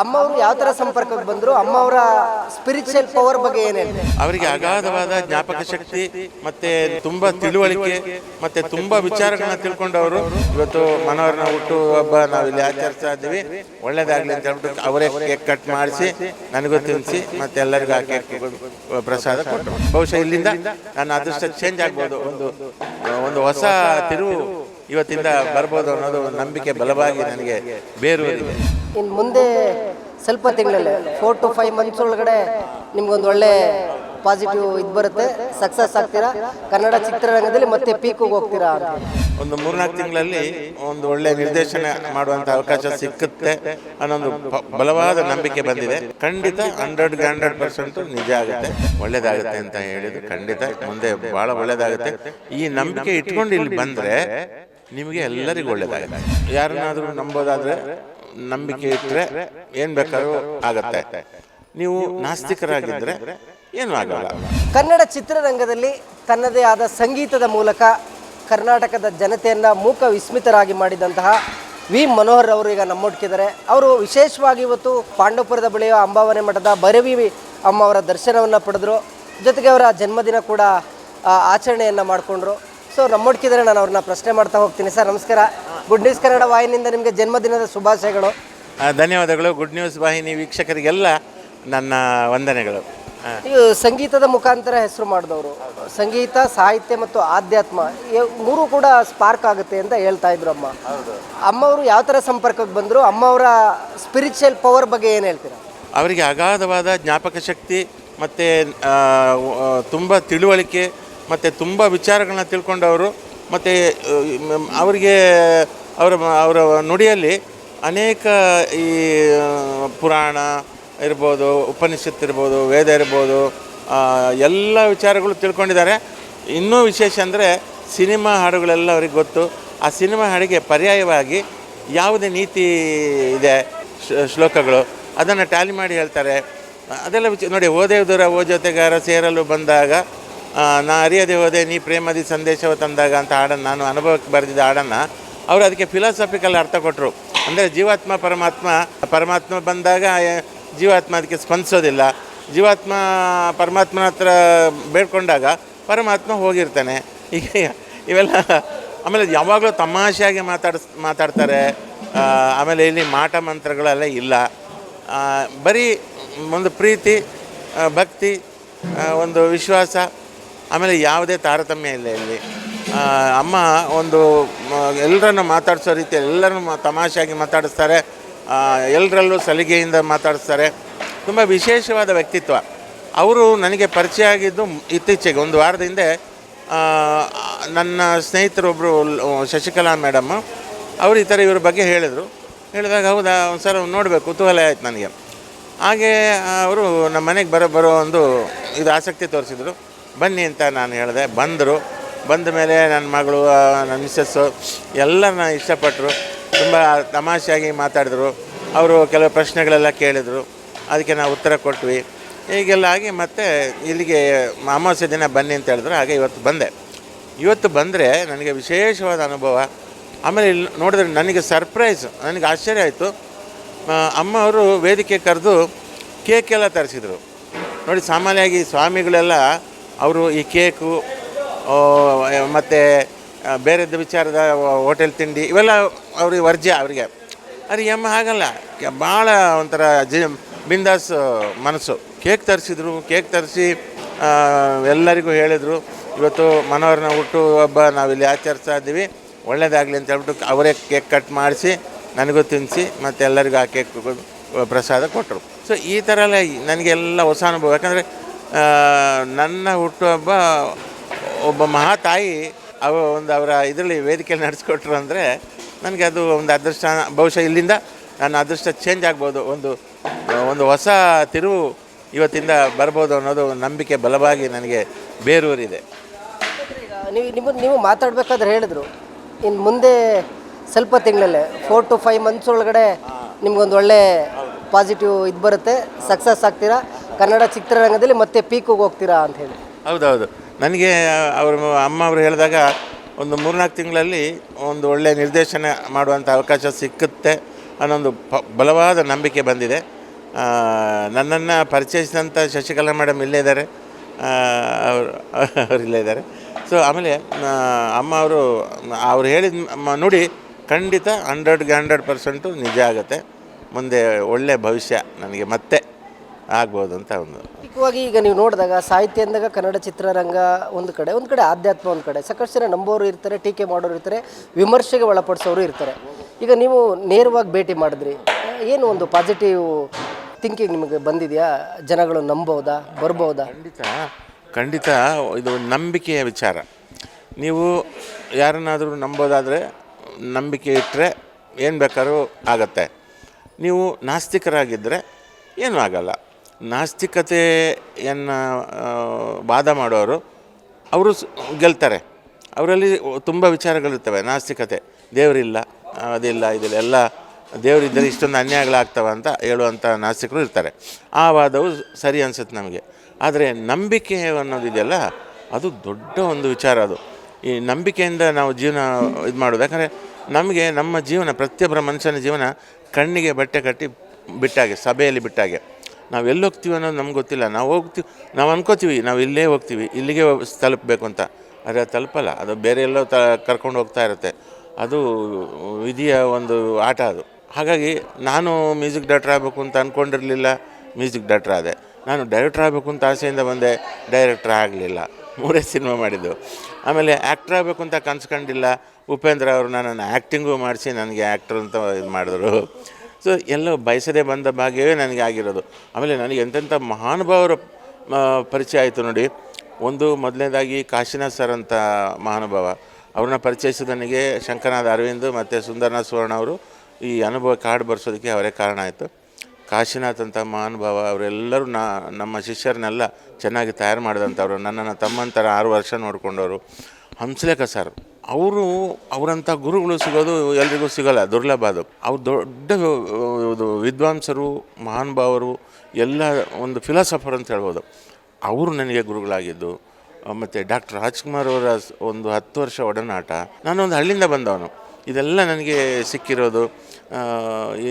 ಅಮ್ಮ ಅವರು ಯಾವ ತರ ಸಂಪರ್ಕಕ್ಕೆ ಬಂದ್ರು ಅಮ್ಮ ಅವರ ಸ್ಪಿರಿಚುವಲ್ ಪವರ್ ಬಗ್ಗೆ ಏನ್ ಹೇಳ್ತಾರೆ ಅವರಿಗೆ ಅಗಾಧವಾದ ಜ್ಞಾಪಕ ಶಕ್ತಿ ಮತ್ತೆ ತುಂಬಾ ತಿಳುವಳಿಕೆ ಮತ್ತೆ ತುಂಬಾ ವಿಚಾರಗಳನ್ನ ತಿಳ್ಕೊಂಡವರು. ಇವತ್ತು ಮನೋಹರನ ಹುಟ್ಟು ಹಬ್ಬ ನಾವಿಲ್ಲಿ ಆಚರಿಸ್ತಾ ಇದ್ದೀವಿ. ಒಳ್ಳೇದಾಗ್ಲಿ ಅಂತ ಹೇಳ್ಬಿಟ್ಟು ಅವರೇ ಕೇಕ್ ಕಟ್ ಮಾಡಿಸಿ ನನಗೂ ತಿನ್ಸಿ ಮತ್ತೆ ಎಲ್ಲರಿಗೂ ಆ ಕೇಕ್ ಪ್ರಸಾದ ಕೊಟ್ಟರು ಬಹುಶಃ ಇಲ್ಲಿಂದ ನನ್ನ ಅದೃಷ್ಟ ಚೇಂಜ್ ಆಗ್ಬೋದು. ಒಂದು ಒಂದು ಹೊಸ ತಿರುವು ಇವತ್ತಿಂದ ಬರ್ಬೋದು ಅನ್ನೋದು ಒಂದು ನಂಬಿಕೆ ಬಲವಾಗಿ ನನಗೆ ಬೇರು ಇನ್ನು ಮುಂದೆ ಸ್ವಲ್ಪ ತಿಂಗಳಲ್ಲಿ ಫೋರ್ ಟು ಫೈವ್ ಮಂತ್ಸ್ ಒಳಗಡೆ ನಿಮ್ಗೊಂದು ಒಳ್ಳೆ ಪಾಸಿಟಿವ್ ಇದು ಬರುತ್ತೆ ಸಕ್ಸಸ್ ಆಗ್ತೀರಾ? ಕನ್ನಡ ಚಿತ್ರರಂಗದಲ್ಲಿ ಮತ್ತೆ ಪೀಕಿಗೆ ಹೋಗ್ತೀರಾ ಅಂತ. ಒಂದು ಮೂರ್ನಾಲ್ಕು ತಿಂಗಳಲ್ಲಿ ಒಂದು ಒಳ್ಳೆ ನಿರ್ದೇಶನ ಮಾಡುವಂತ ಅವಕಾಶ ಸಿಕ್ಕುತ್ತೆ ಅನ್ನೋದು ಬಲವಾದ ನಂಬಿಕೆ ಬಂದಿದೆ. ಖಂಡಿತ ಹಂಡ್ರೆಡ್ ಹಂಡ್ರೆಡ್ ಪರ್ಸೆಂಟ್ ನಿಜ ಆಗುತ್ತೆ. ಒಳ್ಳೇದಾಗುತ್ತೆ ಅಂತ ಹೇಳಿದ್ರು. ಖಂಡಿತ ಮುಂದೆ ಬಹಳ ಒಳ್ಳೇದಾಗುತ್ತೆ. ಈ ನಂಬಿಕೆ ಇಟ್ಕೊಂಡು ಇಲ್ಲಿ ಬಂದ್ರೆ ನಿಮಗೆ ಎಲ್ಲರಿಗೂ ಒಳ್ಳೇದಾಗುತ್ತೆ. ಯಾರನ್ನಾದ್ರೂ ನಂಬೋದಾದ್ರೆ ನಂಬಿಕೆ ಇಟ್ಟರೆ ಏನು ಬೇಕಾದ್ರೂ ಆಗತ್ತೆ. ನೀವು ನಾಸ್ತಿಕರಾಗಿದ್ದರೆ ಏನು ಆಗಲ್ಲ. ಕನ್ನಡ ಚಿತ್ರರಂಗದಲ್ಲಿ ತನ್ನದೇ ಆದ ಸಂಗೀತದ ಮೂಲಕ ಕರ್ನಾಟಕದ ಜನತೆಯನ್ನು ಮೂಕ ವಿಸ್ಮಿತರಾಗಿ ಮಾಡಿದಂತಹ ವಿ ಮನೋಹರ್ ಅವರು ಈಗ ನಮ್ಮೊಟ್ಟಿದ್ದಾರೆ ಅವರು ವಿಶೇಷವಾಗಿ ಇವತ್ತು ಪಾಂಡವಪುರದ ಬಳಿಯ ಅಂಬಾವನೆ ಮಠದ ಭೈರವಿ ಅಮ್ಮ ಅವರ ದರ್ಶನವನ್ನು ಪಡೆದರು. ಜೊತೆಗೆ ಅವರ ಜನ್ಮದಿನ ಕೂಡ ಆಚರಣೆಯನ್ನು ಮಾಡಿಕೊಂಡ್ರು. ಸೊ ನಮ್ಮೊಟ್ಟಿದ್ದಾರೆ ನಾನು ಅವ್ರನ್ನ ಪ್ರಶ್ನೆ ಮಾಡ್ತಾ ಹೋಗ್ತೀನಿ. ಸರ್, ನಮಸ್ಕಾರ. ಗುಡ್ ನ್ಯೂಸ್ ಕನ್ನಡ ವಾಹಿನಿಯಿಂದ ನಿಮಗೆ ಜನ್ಮದಿನದ ಶುಭಾಶಯಗಳು. ಆ, ಧನ್ಯವಾದಗಳು. ಗುಡ್ ನ್ಯೂಸ್ ವಾಹಿನಿ ವೀಕ್ಷಕರಿಗೆಲ್ಲ ನನ್ನ ವಂದನೆಗಳು. ಆ. ನೀವು ಸಂಗೀತದ ಮುಖಾಂತರ ಹೆಸರು ಮಾಡಿದವರು. ಸಂಗೀತ ಸಾಹಿತ್ಯ ಮತ್ತು ಆಧ್ಯಾತ್ಮ ಇವ್ ಮೂರು ಕೂಡ ಸ್ಪಾರ್ಕ್ ಆಗುತ್ತೆ ಅಂತ ಹೇಳ್ತಾ ಇದ್ರು ಅಮ್ಮ. ಅಮ್ಮ ಅವರು ಯಾವ ಥರ ಸಂಪರ್ಕಕ್ಕೆ ಬಂದರು ಅಮ್ಮ ಅವರ ಸ್ಪಿರಿಚುವಲ್ ಪವರ್ ಬಗ್ಗೆ ಏನು ಹೇಳ್ತೀರಾ? ಅವರಿಗೆ ಅಗಾಧವಾದ ಜ್ಞಾಪಕ ಶಕ್ತಿ ಮತ್ತು ತುಂಬ ತಿಳುವಳಿಕೆ ಮತ್ತು ತುಂಬ ವಿಚಾರಗಳನ್ನ ತಿಳ್ಕೊಂಡವರು. ಮತ್ತು ಅವರಿಗೆ, ಅವರ ಅವರ ನುಡಿಯಲ್ಲಿ ಅನೇಕ ಈ ಪುರಾಣ ಇರ್ಬೋದು, ಉಪನಿಷತ್ ಇರ್ಬೋದು, ವೇದ ಇರ್ಬೋದು ಎಲ್ಲ ವಿಚಾರಗಳು ತಿಳ್ಕೊಂಡಿದ್ದಾರೆ. ಇನ್ನೂ ವಿಶೇಷ ಅಂದರೆ ಸಿನಿಮಾ ಹಾಡುಗಳೆಲ್ಲ ಅವ್ರಿಗೆ ಗೊತ್ತು. ಆ ಸಿನಿಮಾ ಹಾಡಿಗೆ ಪರ್ಯಾಯವಾಗಿ ಯಾವುದೇ ನೀತಿ ಇದೆ, ಶ್ಲ- ಶ್ಲೋಕಗಳು. ಅದನ್ನು ಟ್ಯಾಲಿ ಮಾಡಿ ಹೇಳ್ತಾರೆ. ಅದೆಲ್ಲ ವಿಚ, ನೋಡಿ, ಓದೇ ದೂರ ಓ ಜೊತೆಗಾರ ಸೇರಲು ಬಂದಾಗ ನಾ ಅರಿಯದೆ ಹೋದೆ, ನೀ ಪ್ರೇಮದಿ ಸಂದೇಶವ ತಂದಾಗ ಅಂತ ಹಾಡನ್ನು ನಾನು ಅನುಭವಕ್ಕೆ ಬರೆದಿದ್ದ ಹಾಡನ್ನು, ಅವರು ಅದಕ್ಕೆ ಫಿಲಾಸಫಿಕಲ್ ಅರ್ಥ ಕೊಟ್ಟರು ಅಂದರೆ ಜೀವಾತ್ಮ, ಪರಮಾತ್ಮ ಪರಮಾತ್ಮ ಬಂದಾಗ ಜೀವಾತ್ಮ ಅದಕ್ಕೆ ಸ್ಪಂದಿಸೋದಿಲ್ಲ. ಜೀವಾತ್ಮ, ಪರಮಾತ್ಮನ ಹತ್ರ ಬೇಡ್ಕೊಂಡಾಗ ಪರಮಾತ್ಮ ಹೋಗಿರ್ತಾನೆ. ಈಗ ಇವೆಲ್ಲ, ಆಮೇಲೆ ಯಾವಾಗಲೂ ತಮಾಷೆಯಾಗಿ ಮಾತಾಡಿಸ್, ಮಾತಾಡ್ತಾರೆ. ಆಮೇಲೆ ಇಲ್ಲಿ ಮಾಟ ಮಂತ್ರಗಳೆಲ್ಲ ಇಲ್ಲ. ಬರೀ ಒಂದು ಪ್ರೀತಿ ಭಕ್ತಿ ಒಂದು ವಿಶ್ವಾಸ ಆಮೇಲೆ ಯಾವುದೇ ತಾರತಮ್ಯ ಇಲ್ಲ ಇಲ್ಲಿ. ಅಮ್ಮ ಒಂದು ಎಲ್ಲರನ್ನು ಮಾತಾಡಿಸೋ ರೀತಿಯಲ್ಲಿ ಎಲ್ಲರನ್ನು ತಮಾಷೆಯಾಗಿ ಮಾತಾಡಿಸ್ತಾರೆ. ಎಲ್ಲರಲ್ಲೂ ಸಲಿಗೆಯಿಂದ ಮಾತಾಡಿಸ್ತಾರೆ. ತುಂಬ ವಿಶೇಷವಾದ ವ್ಯಕ್ತಿತ್ವ. ಅವರು ನನಗೆ ಪರಿಚಯ ಆಗಿದ್ದು ಇತ್ತೀಚೆಗೆ, ಒಂದು ವಾರದ ಹಿಂದೆ ನನ್ನ ಸ್ನೇಹಿತರೊಬ್ಬರು ಶಶಿಕಲಾ ಮೇಡಮ್, ಅವರು ಈ ಥರ ಇವ್ರ ಬಗ್ಗೆ ಹೇಳಿದರು. ಹೇಳಿದಾಗ, ಹೌದಾ ಒಂದು ಸಲ ನೋಡಬೇಕು, ಕುತೂಹಲ ಆಯ್ತು ನನಗೆ. ಹಾಗೆ ಅವರು ನಮ್ಮ ಮನೆಗೆ ಬರೋ ಬರೋ ಒಂದು ಇದು ಆಸಕ್ತಿ ತೋರಿಸಿದ್ರು. ಬನ್ನಿ ಅಂತ ನಾನು ಹೇಳಿದೆ. ಬಂದರು. ಬಂದ ಮೇಲೆ ನನ್ನ ಮಗಳು ನನ್ನ ಮಿಸ್ಸಸ್ಸು ಎಲ್ಲರನ್ನ ಇಷ್ಟಪಟ್ಟರು ತುಂಬ ತಮಾಷೆಯಾಗಿ ಮಾತಾಡಿದ್ರು. ಅವರು ಕೆಲವು ಪ್ರಶ್ನೆಗಳೆಲ್ಲ ಕೇಳಿದರು. ಅದಕ್ಕೆ ನಾವು ಉತ್ತರ ಕೊಟ್ವಿ. ಹೀಗೆಲ್ಲ ಆಗಿ ಮತ್ತೆ ಇಲ್ಲಿಗೆ ಅಮಾವಾಸ್ಯ ದಿನ ಬನ್ನಿ ಅಂತ ಹೇಳಿದ್ರು. ಹಾಗೆ ಇವತ್ತು ಬಂದೆ. ಇವತ್ತು ಬಂದರೆ ನನಗೆ ವಿಶೇಷವಾದ ಅನುಭವ. ಆಮೇಲೆ ಇಲ್ಲಿ ನೋಡಿದ್ರೆ ನನಗೆ ಸರ್ಪ್ರೈಸ್ ನನಗೆ ಆಶ್ಚರ್ಯ ಆಯಿತು. ಅಮ್ಮ ಅವರು ವೇದಿಕೆ ಕರೆದು ಕೇಕೆಲ್ಲ ತರಿಸಿದರು. ನೋಡಿ, ಸಾಮಾನ್ಯವಾಗಿ ಸ್ವಾಮಿಗಳೆಲ್ಲ ಅವರು ಈ ಕೇಕು ಮತ್ತು ಬೇರೆದ್ದು ವಿಚಾರದ ಹೋಟೆಲ್ ತಿಂಡಿ, ಇವೆಲ್ಲ ಅವ್ರಿಗೆ ವರ್ಜ್ಯ ಅವರಿಗೆ. ಅದು ಎಮ್ಮ ಹಾಗಲ್ಲ. ಭಾಳ ಒಂಥರ ಜಿ, ಬಿಂದಾಸ್ ಮನಸ್ಸು. ಕೇಕ್ ತರಿಸಿದ್ರು, ಕೇಕ್ ತರಿಸಿ ಎಲ್ಲರಿಗೂ ಹೇಳಿದರು. ಇವತ್ತು ಮನೋಹರನ ಹುಟ್ಟು ಹಬ್ಬ, ನಾವಿಲ್ಲಿ ಆಚರಿಸ್ತಾ ಇದ್ದೀವಿ. ಒಳ್ಳೇದಾಗಲಿ ಅಂತ ಹೇಳ್ಬಿಟ್ಟು ಅವರೇ ಕೇಕ್ ಕಟ್ ಮಾಡಿಸಿ, ನನಗೂ ತಿನ್ನಿಸಿ ಮತ್ತು ಎಲ್ಲರಿಗೂ ಆ ಕೇಕ್ ಪ್ರಸಾದ ಕೊಟ್ಟರು. ಸೊ ಈ ಥರ ಎಲ್ಲ ನನಗೆಲ್ಲ ಹೊಸ ಅನುಭವ. ಯಾಕಂದರೆ ನನ್ನ ಹುಟ್ಟುಹಬ್ಬ ಒಬ್ಬ ಮಹಾತಾಯಿ ಅವ ಒಂದು ಅವರ ಇದರಲ್ಲಿ ವೇದಿಕೆಯಲ್ಲಿ ನಡೆಸ್ಕೊಟ್ರು ಅಂದರೆ ನನಗೆ ಅದು ಒಂದು ಅದೃಷ್ಟ ಬಹುಶಃ ಇಲ್ಲಿಂದ ನನ್ನ ಅದೃಷ್ಟ ಚೇಂಜ್ ಆಗ್ಬೋದು. ಒಂದು ಒಂದು ಹೊಸ ತಿರುವು ಇವತ್ತಿಂದ ಬರ್ಬೋದು ಅನ್ನೋದು ನಂಬಿಕೆ ಬಲವಾಗಿ ನನಗೆ ಬೇರೂರಿದೆ. ನೀವು ನಿಮ್ಮ ನೀವು ಮಾತಾಡಬೇಕಾದ್ರೆ ಹೇಳಿದ್ರು. ಇನ್ನು ಮುಂದೆ ಸ್ವಲ್ಪ ತಿಂಗಳಲ್ಲೇ ಫೋರ್ ಟು ಫೈವ್ ಮಂತ್ಸ್ ಒಳಗಡೆ ನಿಮ್ಗೊಂದು ಒಳ್ಳೆ ಪಾಸಿಟಿವ್ ಇದು ಬರುತ್ತೆ ಸಕ್ಸಸ್ ಆಗ್ತೀರಾ? ಕನ್ನಡ ಚಿತ್ರರಂಗದಲ್ಲಿ ಮತ್ತೆ ಪೀಕಿಗೆ ಹೋಗ್ತೀರಾ ಅಂತ ಹೇಳಿ. ಹೌದೌದು. ನನಗೆ ಅವರು ಅಮ್ಮ ಅವರು ಹೇಳಿದಾಗ ಒಂದು ಮೂರ್ನಾಲ್ಕು ತಿಂಗಳಲ್ಲಿ ಒಂದು ಒಳ್ಳೆಯ ನಿರ್ದೇಶನ ಮಾಡುವಂಥ ಅವಕಾಶ ಸಿಕ್ಕುತ್ತೆ ಅನ್ನೊಂದು ಪ, ಬಲವಾದ ನಂಬಿಕೆ ಬಂದಿದೆ. ನನ್ನನ್ನು ಪರಿಚಯಿಸಿದಂಥ ಶಶಿಕಲಾ ಮೇಡಮ್ ಇಲ್ಲೇ ಇದ್ದಾರೆ. ಅವರು ಇಲ್ಲೇ ಇದ್ದಾರೆ. ಸೊ ಆಮೇಲೆ ಅಮ್ಮ ಅವರು, ಅವ್ರು ಹೇಳಿದ ನುಡಿ ಖಂಡಿತ ಹಂಡ್ರೆಡ್ಗೆ ಹಂಡ್ರೆಡ್ ಪರ್ಸೆಂಟು ನಿಜ ಆಗುತ್ತೆ. ಮುಂದೆ ಒಳ್ಳೆಯ ಭವಿಷ್ಯ ನನಗೆ ಮತ್ತೆ. ಆಗ್ಬೋದು ಅಂತ ಒಂದು. ಮುಖ್ಯವಾಗಿ ಈಗ ನೀವು ನೋಡಿದಾಗ ಸಾಹಿತ್ಯ ಅಂದಾಗ ಕನ್ನಡ ಚಿತ್ರರಂಗ ಒಂದು ಕಡೆ ಒಂದು ಕಡೆ ಆಧ್ಯಾತ್ಮ ಒಂದು ಕಡೆ. ಸಾಕಷ್ಟು ಜನ ನಂಬೋರು ಇರ್ತಾರೆ ಟೀಕೆ ಮಾಡೋರು ಇರ್ತಾರೆ ವಿಮರ್ಶೆಗೆ ಒಳಪಡಿಸೋರು ಇರ್ತಾರೆ. ಈಗ ನೀವು ನೇರವಾಗಿ ಭೇಟಿ ಮಾಡಿದ್ರಿ. ಏನು ಒಂದು ಪಾಸಿಟಿವ್ ಥಿಂಕಿಂಗ್ ನಿಮಗೆ ಬಂದಿದೆಯಾ? ಜನಗಳು ನಂಬೋದಾ? ಬರ್ಬೋದಾ? ಖಂಡಿತ ಖಂಡಿತ ಇದು ನಂಬಿಕೆಯ ವಿಚಾರ. ನೀವು ಯಾರನ್ನಾದರೂ ನಂಬೋದಾದರೆ ನಂಬಿಕೆ ಇಟ್ಟರೆ ಏನು ಬೇಕಾದ್ರೂ ಆಗತ್ತೆ. ನೀವು ನಾಸ್ತಿಕರಾಗಿದ್ದರೆ ಏನೂ ಆಗಲ್ಲ. ನಾಸ್ತಿಕತೆಯನ್ನು ವಾದ ಮಾಡೋರು, ಅವರು ಗೆಲ್ತಾರೆ. ಅವರಲ್ಲಿ ತುಂಬ ವಿಚಾರಗಳಿರ್ತವೆ, ನಾಸ್ತಿಕತೆ. ದೇವರಿಲ್ಲ, ಅದಿಲ್ಲ, ಇದಿಲ್ಲ, ಎಲ್ಲ ದೇವರಿದ್ದರೆ ಇಷ್ಟೊಂದು ಅನ್ಯಾಯಗಳಾಗ್ತವೆ ಅಂತ ಹೇಳುವಂಥ ನಾಸ್ತಿಕರು ಇರ್ತಾರೆ. ಆ ವಾದವು ಸರಿ ಅನ್ಸುತ್ತೆ ನಮಗೆ. ಆದರೆ ನಂಬಿಕೆ ಅನ್ನೋದಿದೆಯಲ್ಲ ಅದು ದೊಡ್ಡ ಒಂದು ವಿಚಾರ ಅದು. ಈ ನಂಬಿಕೆಯಿಂದ ನಾವು ಜೀವನ ಇದು ಮಾಡೋದು. ಯಾಕಂದರೆ ನಮಗೆ ನಮ್ಮ ಜೀವನ, ಪ್ರತಿಯೊಬ್ಬರ ಮನುಷ್ಯನ ಜೀವನ ಕಣ್ಣಿಗೆ ಬಟ್ಟೆ ಕಟ್ಟಿ ಬಿಟ್ಟಾಗೆ, ಸಭೆಯಲ್ಲಿ ಬಿಟ್ಟಾಗೆ. ನಾವು ಎಲ್ಲಿ ಹೋಗ್ತೀವಿ ಅನ್ನೋದು ನಮ್ಗೆ ಗೊತ್ತಿಲ್ಲ. ನಾವು ಹೋಗ್ತೀವಿ, ನಾವು ಅನ್ಕೋತೀವಿ, ನಾವು ಇಲ್ಲೇ ಹೋಗ್ತೀವಿ, ಇಲ್ಲಿಗೆ ತಲುಪಬೇಕು ಅಂತ. ಆದರೆ ಅದು ತಲುಪಲ್ಲ. ಅದು ಬೇರೆ ಎಲ್ಲೋ ತ, ಕರ್ಕೊಂಡು ಹೋಗ್ತಾ ಇರುತ್ತೆ. ಅದು ವಿಧಿಯ ಒಂದು ಆಟ ಅದು. ಹಾಗಾಗಿ ನಾನು ಮ್ಯೂಸಿಕ್ ಡೈರೆಕ್ಟರ್ ಆಗಬೇಕು ಅಂತ ಅಂದ್ಕೊಂಡಿರಲಿಲ್ಲ ಮ್ಯೂಸಿಕ್ ಡೈರೆಕ್ಟರ್ ಆದೆ. ನಾನು ಡೈರೆಕ್ಟರ್ ಆಗಬೇಕು ಅಂತ ಆಸೆಯಿಂದ ಬಂದೆ, ಡೈರೆಕ್ಟರ್ ಆಗಲಿಲ್ಲ. ಮೂರೇ ಸಿನಿಮಾ ಮಾಡಿದ್ದು. ಆಮೇಲೆ ಆ್ಯಕ್ಟ್ರ್ ಆಗಬೇಕು ಅಂತ ಕನ್ಸ್ಕೊಂಡಿಲ್ಲ. ಉಪೇಂದ್ರ ಅವರು ನನ್ನನ್ನು ಆ್ಯಕ್ಟಿಂಗು ಮಾಡಿಸಿ ನನಗೆ ಆ್ಯಕ್ಟ್ರ್ ಅಂತ ಇದು ಮಾಡಿದ್ರು. ಸೊ ಎಲ್ಲ ಬಯಸದೆ ಬಂದ ಭಾಗ್ಯವೇ ನನಗೆ ಆಗಿರೋದು. ಆಮೇಲೆ ನನಗೆ ಎಂತೆಂಥ ಮಹಾನುಭಾವರ ಪರಿಚಯ ಆಯಿತು ನೋಡಿ. ಒಂದು ಮೊದಲನೇದಾಗಿ ಕಾಶಿನಾಥ್ ಸರ್ ಅಂತ ಮಹಾನುಭಾವ. ಅವ್ರನ್ನ ಪರಿಚಯಿಸಿದ ನನಗೆ ಶಂಕರನಾಥ್ ಅರವಿಂದ್ ಮತ್ತು ಸುಂದರನಾಥ್ ಸುವರ್ಣ ಅವರು ಈ ಅನುಭವ ಕಾರ್ಡ್ ಬರ್ಸೋದಕ್ಕೆ ಅವರೇ ಕಾರಣ ಆಯಿತು. ಕಾಶಿನಾಥ್ ಅಂತ ಮಹಾನುಭಾವ, ಅವರೆಲ್ಲರೂ ನಾ, ನಮ್ಮ ಶಿಷ್ಯರನ್ನೆಲ್ಲ ಚೆನ್ನಾಗಿ ತಯಾರು ಮಾಡಿದಂಥವ್ರು. ನನ್ನನ್ನು ತಮ್ಮಂತರ ಆರು ವರ್ಷ ನೋಡಿಕೊಂಡವರು. ಹಂಸಲೇಖ ಸರ್. ಅವರು, ಅವರಂಥ ಗುರುಗಳು ಸಿಗೋದು ಎಲ್ರಿಗೂ ಸಿಗೋಲ್ಲ, ದುರ್ಲಭ ಅದು. ಅವ್ರು ದೊಡ್ಡ ವಿದ್ವಾಂಸರು ಮಹಾನುಭಾವರು ಎಲ್ಲ ಒಂದು ಫಿಲಾಸಫರ್ ಅಂತ ಹೇಳ್ಬೋದು. ಅವರು ನನಗೆ ಗುರುಗಳಾಗಿದ್ದು. ಮತ್ತು ಡಾಕ್ಟರ್ ರಾಜ್ಕುಮಾರ್ ಅವರ ಒಂದು ಹತ್ತು ವರ್ಷ ಒಡನಾಟ. ನಾನೊಂದು ಹಳ್ಳಿಯಿಂದ ಬಂದವನು. ಇದೆಲ್ಲ ನನಗೆ ಸಿಕ್ಕಿರೋದು.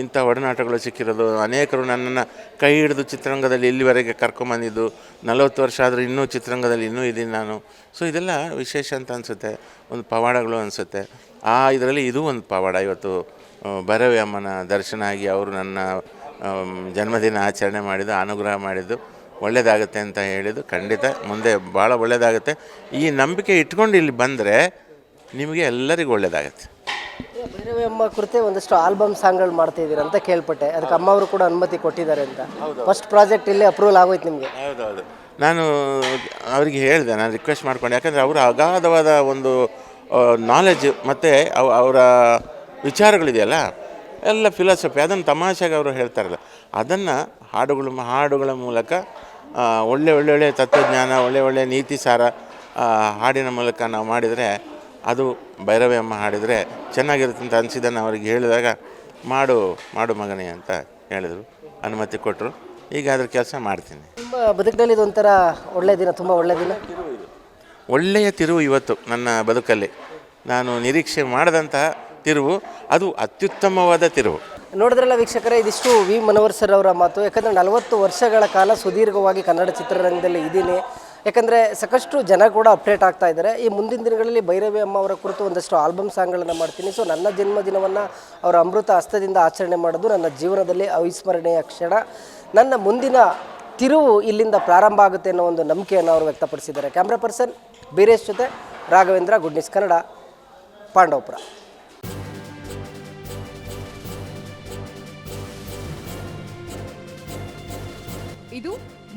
ಇಂಥ ಒಡನಾಟಗಳು ಸಿಕ್ಕಿರೋದು. ಅನೇಕರು ನನ್ನನ್ನು ಕೈ ಹಿಡಿದು ಚಿತ್ರರಂಗದಲ್ಲಿ ಇಲ್ಲಿವರೆಗೆ ಕರ್ಕೊಂಬಂದಿದ್ದು. ನಲವತ್ತು ವರ್ಷ ಆದರೂ ಇನ್ನೂ ಚಿತ್ರರಂಗದಲ್ಲಿ ಇನ್ನೂ ಇದ್ದೀನಿ ನಾನು. ಸೊ ಇದೆಲ್ಲ ವಿಶೇಷ ಅಂತ ಅನಿಸುತ್ತೆ. ಒಂದು ಪವಾಡಗಳು ಅನಿಸುತ್ತೆ. ಆ ಇದರಲ್ಲಿ ಇದು ಒಂದು ಪವಾಡ. ಇವತ್ತು ಭೈರವಿ ಅಮ್ಮನ ದರ್ಶನ ಆಗಿ ಅವರು ನನ್ನ ಜನ್ಮದಿನ ಆಚರಣೆ ಮಾಡಿದ್ದು, ಅನುಗ್ರಹ ಮಾಡಿದ್ದು. ಒಳ್ಳೆಯದಾಗುತ್ತೆ ಅಂತ ಹೇಳಿದ್ದು. ಖಂಡಿತ ಮುಂದೆ ಭಾಳ ಒಳ್ಳೆಯದಾಗುತ್ತೆ ಈ ನಂಬಿಕೆ ಇಟ್ಕೊಂಡು ಇಲ್ಲಿ ಬಂದರೆ ನಿಮಗೆ ಎಲ್ಲರಿಗೂ ಒಳ್ಳೆಯದಾಗತ್ತೆ ಭೈರವಿ ಅಮ್ಮ ಕುರಿತೆ ಒಂದಷ್ಟು ಆಲ್ಬಮ್ ಸಾಂಗ್ಗಳು ಮಾಡ್ತಾ ಇದ್ದೀರಾ ಅಂತ ಕೇಳ್ಪಟ್ಟೆ. ಅದಕ್ಕೆ ಅಮ್ಮ ಅವರು ಕೂಡ ಅನುಮತಿ ಕೊಟ್ಟಿದ್ದಾರೆ ಅಂತ. ಫಸ್ಟ್ ಪ್ರಾಜೆಕ್ಟ್ ಇಲ್ಲಿ ಅಪ್ರೂವಲ್ ಆಗೋಯ್ತು ನಿಮಗೆ. ಹೌದೌದು. ನಾನು ಅವರಿಗೆ ಹೇಳಿದೆ ನಾನು ರಿಕ್ವೆಸ್ಟ್ ಮಾಡ್ಕೊಂಡು. ಯಾಕಂದರೆ ಅವರ ಅಗಾಧವಾದ ಒಂದು ನಾಲೆಜ್ ಮತ್ತು ಅವ ಅವರ ವಿಚಾರಗಳಿದೆಯಲ್ಲ ಎಲ್ಲ ಫಿಲಾಸಫಿ ಅದನ್ನು ತಮಾಷೆಗೆ ಅವರು ಹೇಳ್ತಾರಲ್ಲ. ಅದನ್ನು ಹಾಡುಗಳು ಹಾಡುಗಳ ಮೂಲಕ ಒಳ್ಳೆ ಒಳ್ಳೆ ತತ್ವಜ್ಞಾನ ಒಳ್ಳೆ ಒಳ್ಳೆ ನೀತಿ ಸಾರ ಹಾಡಿನ ಮೂಲಕ ನಾವು ಮಾಡಿದರೆ ಅದು ಭೈರವಿ ಅಮ್ಮ ಹಾಡಿದರೆ ಚೆನ್ನಾಗಿರುತ್ತೆ ಅಂತ ಅನಿಸಿದ್ದನ್ನು ಅವರಿಗೆ ಹೇಳಿದಾಗ ಮಾಡು ಮಾಡು ಮಗನೇ ಅಂತ ಹೇಳಿದರು. ಅನುಮತಿ ಕೊಟ್ಟರು ಈಗ ಅದ್ರ ಕೆಲಸ ಮಾಡ್ತೀನಿ. ತುಂಬ ಬದುಕಿನಲ್ಲಿ ಇದೊಂಥರ ಒಳ್ಳೆಯ ದಿನ ತುಂಬ ಒಳ್ಳೆಯ ದಿನ. ಒಳ್ಳೆಯ ತಿರುವು ಇವತ್ತು ನನ್ನ ಬದುಕಲ್ಲಿ. ನಾನು ನಿರೀಕ್ಷೆ ಮಾಡಿದಂತಹ ತಿರುವು ಅದು ಅತ್ಯುತ್ತಮವಾದ ತಿರುವು. ನೋಡಿದ್ರಲ್ಲ ವೀಕ್ಷಕರೇ ಇದಿಷ್ಟು ವಿ. ಮನೋಹರ್ ಸರ್ ಅವರ ಮಾತು. ಯಾಕಂದರೆ ನಲವತ್ತು ವರ್ಷಗಳ ಕಾಲ ಸುದೀರ್ಘವಾಗಿ ಕನ್ನಡ ಚಿತ್ರರಂಗದಲ್ಲಿ ಇದ್ದೀನಿ. ಯಾಕಂದರೆ ಸಾಕಷ್ಟು ಜನ ಕೂಡ ಅಪ್ಡೇಟ್ ಆಗ್ತಾ ಇದ್ದಾರೆ. ಈ ಮುಂದಿನ ದಿನಗಳಲ್ಲಿ ಭೈರವಿ ಅಮ್ಮ ಅವರ ಕುರಿತು ಒಂದಷ್ಟು ಆಲ್ಬಮ್ ಸಾಂಗ್ಗಳನ್ನು ಮಾಡ್ತೀನಿ. ಸೊ ನನ್ನ ಜನ್ಮದಿನವನ್ನು ಅವರ ಅಮೃತ ಹಸ್ತದಿಂದ ಆಚರಣೆ ಮಾಡೋದು ನನ್ನ ಜೀವನದಲ್ಲಿ ಅವಿಸ್ಮರಣೀಯ ಕ್ಷಣ. ನನ್ನ ಮುಂದಿನ ತಿರುವು ಇಲ್ಲಿಂದ ಪ್ರಾರಂಭ ಆಗುತ್ತೆ ಅನ್ನೋ ಒಂದು ನಂಬಿಕೆಯನ್ನು ಅವರು ವ್ಯಕ್ತಪಡಿಸಿದ್ದಾರೆ. ಕ್ಯಾಮ್ರಾ ಪರ್ಸನ್ ಬೀರೇಶ್ ಜೊತೆ ರಾಘವೇಂದ್ರ ಗುಡ್ ನ್ಯೂಸ್ ಕನ್ನಡ ಪಾಂಡವಪುರ. ಇದು